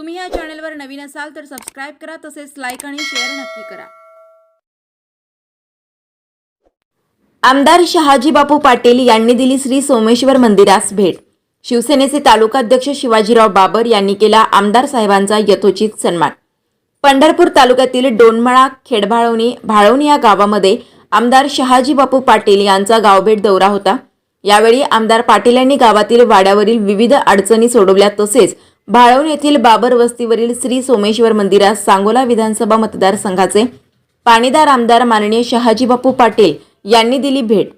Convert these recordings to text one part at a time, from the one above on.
तुम्ही या चॅनलवर नवीन असाल तर सबस्क्राईब करा तसेच लाईक आणि शेअर नक्की करा. आमदार शहाजी बापू पाटील यांनी दिली श्री सोमेश्वर मंदिरास भेट. शिवसेनेचे तालुकाध्यक्ष शिवाजीराव बाबर यांनी केला आमदार साहेबांचा यथोचित सन्मान. पंढरपूर तालुक्यातील डोनमळा खेडभाळवणी भाळवणी या गावामध्ये आमदार शहाजी बापू पाटील यांचा गावभेट दौरा होता. यावेळी आमदार पाटील यांनी गावातील वाड्यावरील विविध अडचणी सोडवल्या तसेच भाळवण येथील बाबर वस्तीवरील श्री सोमेश्वर मंदिरास सांगोला विधानसभा मतदारसंघाचे पाणीदार आमदार माननीय शहाजी बापू पाटील यांनी दिली भेट.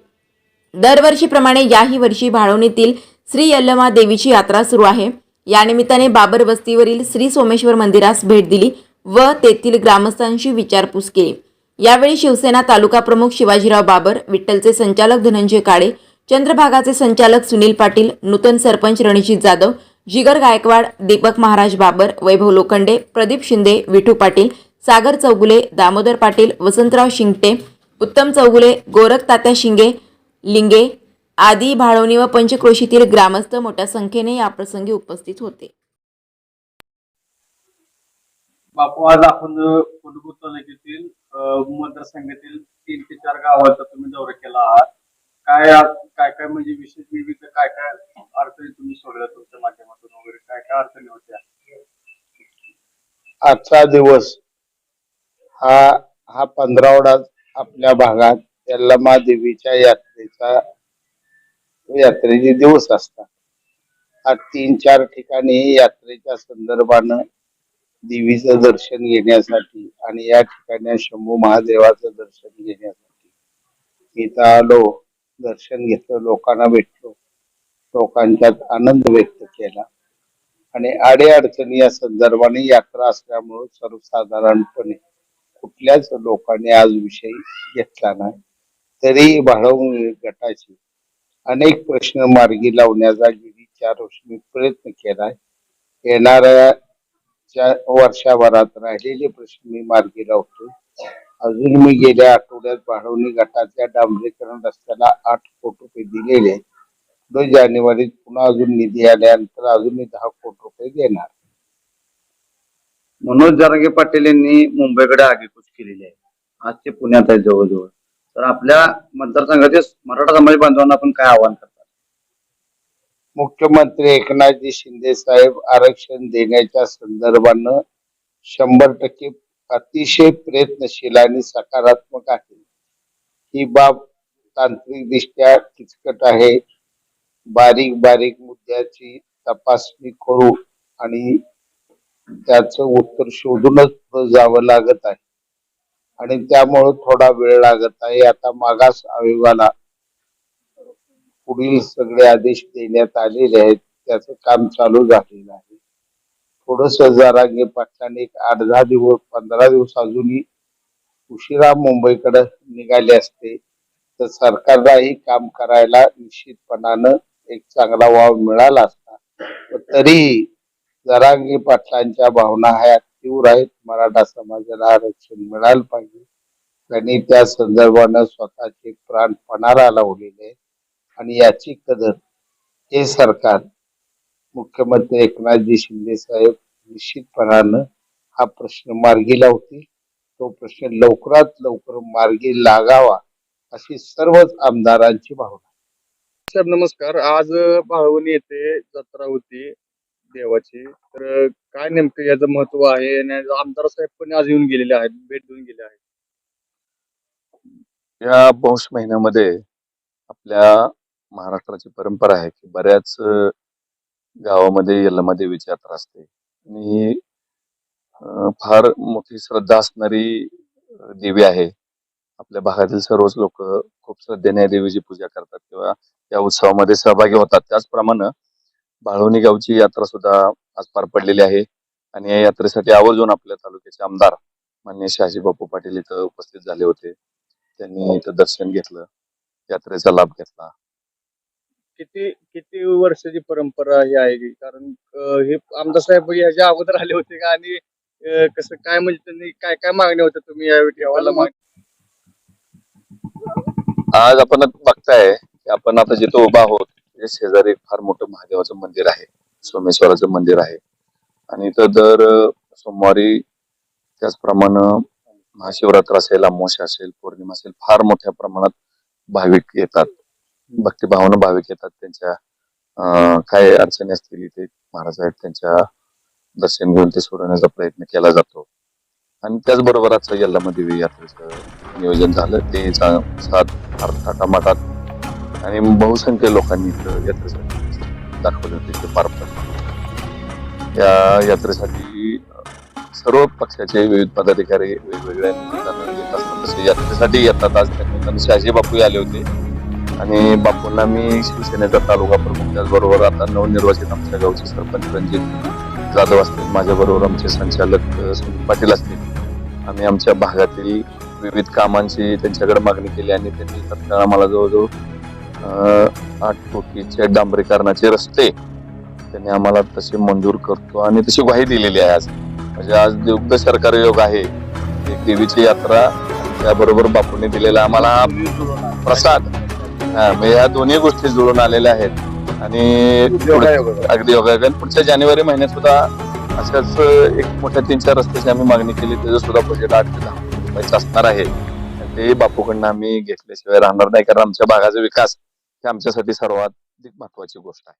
दरवर्षीप्रमाणे याही वर्षी भाळवणीतील श्री यल्लमा देवीची यात्रा सुरू आहे. यानिमित्ताने बाबर वस्तीवरील श्री सोमेश्वर मंदिरास भेट दिली व तेथील ग्रामस्थांशी विचारपूस केली. यावेळी शिवसेना तालुका प्रमुख शिवाजीराव बाबर विठ्ठलचे संचालक धनंजय काळे चंद्रभागाचे संचालक सुनील पाटील नूतन सरपंच रणजित जाधव जिगर गायकवाड दीपक महाराज बाबर वैभव लोखंडे प्रदीप शिंदे विठू पाटील सागर चौगुले दामोदर पाटील वसंतराव शिंगटे उत्तम चौगुले गोरख तात्या शिंगे लिंगे आदी भाळवणी व पंचक्रोशीतील ग्रामस्थ मोठ्या संख्येने याप्रसंगी उपस्थित होते. बापू आज आपण पंढरपूर तालुक्यातील अं, मतदारसंघातील तीन ते चार गावाचा तुम्ही दौरा केला आहात. काय काय काय म्हणजे विशेष विविध काय काय अडचणी तुम्ही सोडल्या तुमच्या माध्यमातून काय काय अडचणी होत्या आजचा दिवस हा हा पंधरावडा आपल्या भागात यल्लमा देवीच्या यात्रेचा यात्रेचे दिवस असतात. आज तीन चार ठिकाणी यात्रेच्या संदर्भानं देवीचं दर्शन घेण्यासाठी आणि या ठिकाणी शंभू महादेवाचं दर्शन घेण्यासाठी इथं आलो दर्शन घेतलं लोकांना भेटलो लोकांच्यात आनंद व्यक्त केला. आणि अडेअडचणी या संदर्भाने यात्रा असल्यामुळं सर्वसाधारणपणे कुठल्याच लोकांनी आज विषय घेतला नाही. तरी भाडवून गटाचे अनेक प्रश्न मार्गी लावण्याचा गेली चार वर्ष मी प्रयत्न केलाय येणाऱ्या वर्षाभरात राहिलेले प्रश्न मी मार्गी लावतो अजून मी गेल्या आठवड्यात भाडवणी गटाच्या डांबरीकरण रस्त्याला आठ कोटी रुपये दिलेले आहेत. दोन जानेवारीत पुन्हा अजून निधी आल्यानंतर अजूनही दहा कोटी रुपये देणार. मनोज जारंगे पाटील यांनी मुंबईकडे आगेकूच केलेली आहे. आज ते पुण्यात आहे जवळजवळ. तर आपल्या मतदारसंघाचे मराठा समाज बांधवांना आपण काय आव्हान करतात मुख्यमंत्री एकनाथजी शिंदे साहेब आरक्षण देण्याच्या संदर्भानं शंभर टक्के अतिशय प्रयत्नशील आणि सकारात्मक आहे. ही बाब तांत्रिकदृष्ट्या किचकट आहे. बारीक बारीक मुद्द्याची तपासणी करू आणि त्याच उत्तर शोधूनच जावं लागत आहे. आणि त्यामुळे थोडा वेळ लागत आहे. आता मागास आयोगाला पुढील सगळे आदेश देण्यात आलेले आहेत. त्याच काम चालू झालेलं आहे. थोडस जारांगे पाटलाने एक आठ दहा दिवस पंधरा दिवस अजूनही उशिरा मुंबईकडे निघाले असते. तर सरकारलाही काम करायला निश्चितपणानं एक चांगला वाव मिळाला असता पण तरीही जरांगे पाटलांच्या भावना ह्या तीव्र आहेत. मराठा समाजाला आरक्षण मिळालं पाहिजे. त्यांनी त्या संदर्भानं स्वतःचे प्राण पणाला लावलेले आणि याची कदर हे सरकार मुख्यमंत्री एकनाथजी शिंदे साहेब निश्चितपणानं हा प्रश्न मार्गी लावतील. तो प्रश्न लवकरात लवकर मार्गी लागावा अशी सर्वच आमदारांची भावना साहेब नमस्कार. आज भाळवणी येथे जत्रा होती देवाची. तर काय नेमकं याचं महत्त्व आहे? आणि आमदार साहेब पण आज येऊन गेलेले आहेत भेट देऊन गेले आहेत. या पौष महिन्यामध्ये आपल्या महाराष्ट्राची परंपरा आहे की बऱ्याच गावामध्ये यल्लमा देवीची यात्रा असते. आणि ही फार मोठी श्रद्धा असणारी देवी आहे. आपल्या भागातील सर्वच लोक खूप श्रद्धेने या देवीची पूजा करतात किंवा या उत्सवामध्ये सहभागी होतात. त्याचप्रमाणे बाळवणी गावची यात्रा सुद्धा आज पार पडलेली आहे. आणि या यात्रेसाठी आवर्जून आपल्या तालुक्याचे आमदार मान्य शहाजी बापू पाटील इथं उपस्थित झाले होते. त्यांनी इथं दर्शन घेतलं यात्रेचा लाभ घेतला. किती किती वर्षाची परंपरा ही आहे? कारण हे आमदार साहेब ह्याच्या अगोदर आले होते का? आणि कसं काय म्हणजे त्यांनी काय काय मागण्या होत्या तुम्ही यावेळी? ठेवायला माग आज आपण बघताय की आपण आता जिथं उभा आहोत त्याच्या शेजारी एक फार मोठं महादेवाचं मंदिर आहे सोमेश्वराचं मंदिर आहे. आणि इथं दर सोमवारी त्याचप्रमाणे महाशिवरात्र असेल अमावस्या असेल पौर्णिमा असेल फार मोठ्या प्रमाणात भाविक येतात. भक्तिभावानं भाविक येतात त्यांच्या काय अडचणी असतील इथे महाराज आहेत त्यांच्या दर्शन घेऊन ते सोडवण्याचा प्रयत्न केला जातो. आणि त्याचबरोबर आजचं जिल्ह्यामध्ये यात्रेचं नियोजन झालं ते सात थाटामाटात आणि बहुसंख्य लोकांनी इथं यात्रेसाठी दाखवले होते ते पार पडले या यात्रेसाठी सर्व पक्षाचे विविध पदाधिकारी वेगवेगळ्या निमित्तानं येत असतात. तसे यात्रेसाठी येतात आज त्या निमित्तानं शहाजी बापू आले होते. आणि बापूंना मी शिवसेनेचा तालुका प्रमुख. त्याचबरोबर आता नवनिर्वाचित आमच्या गावचे सरपंच रणजित जाधव असतील. माझ्याबरोबर आमचे संचालक सुनील पाटील असतील. आम्ही आमच्या भागातील विविध कामांची त्यांच्याकडे मागणी केली आणि त्यांनी तत्काळ आम्हाला जवळजवळ आठ कोटीचे डांबरीकरणाचे रस्ते त्यांनी आम्हाला तसे मंजूर करतो आणि तशी ग्वाही दिलेली आहे आज. म्हणजे आज युक्त सरकार योग आहे एक देवीची यात्रा त्याबरोबर बापूंनी दिलेला आम्हाला प्रसाद. हा म्हणजे या दोन्ही गोष्टी जुळून आलेल्या आहेत. आणि अगदी योगायोगाने पुढच्या जानेवारी महिन्यात सुद्धा अशाच एक मोठ्या तीन चार रस्त्याची आम्ही मागणी केली त्याचं सुद्धा बजेट आठ ते दहा रुपयाचं असणार आहे. ते बापूकडनं आम्ही घेतल्याशिवाय राहणार नाही कारण आमच्या भागाचा विकास हे आमच्यासाठी सर्वाधिक महत्वाची गोष्ट आहे.